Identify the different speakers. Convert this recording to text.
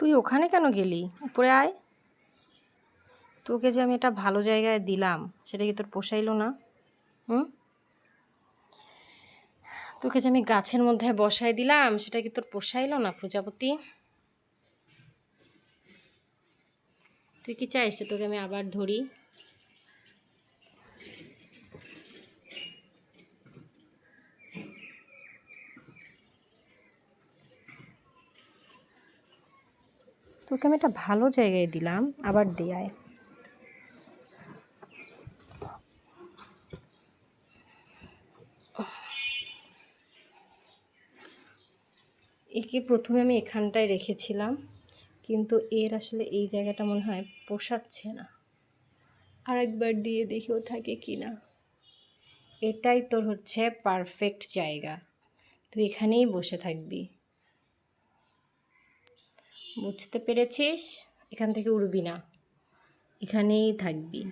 Speaker 1: তুই ওখানে কেন গেলি? উপরে আয়। তোকে যে আমি এটা ভালো জায়গায় দিলাম, সেটা কি তোর পোষাইল না? হুম? তোকে যে আমি গাছের মধ্যে বসাই দিলাম, সেটা কি তোর পোষাইল না, প্রজাপতি? তুই কি চাইস তোকে আমি আবার ধরি? তোকে আমি একটা ভালো জায়গায় দিলাম, আবার দেয়ায় একে প্রথমে আমি এখানটায় রেখেছিলাম, কিন্তু এর আসলে এই জায়গাটা মনে হয় পোষাচ্ছে না। আরেকবার দিয়ে দেখেও থাকে কি না। এটাই তোর হচ্ছে পারফেক্ট জায়গা। তুই এখানেই বসে থাকবি। বুঝতে পেরেছিস? এখান থেকে উড়বি না। এখানেই থাকবি।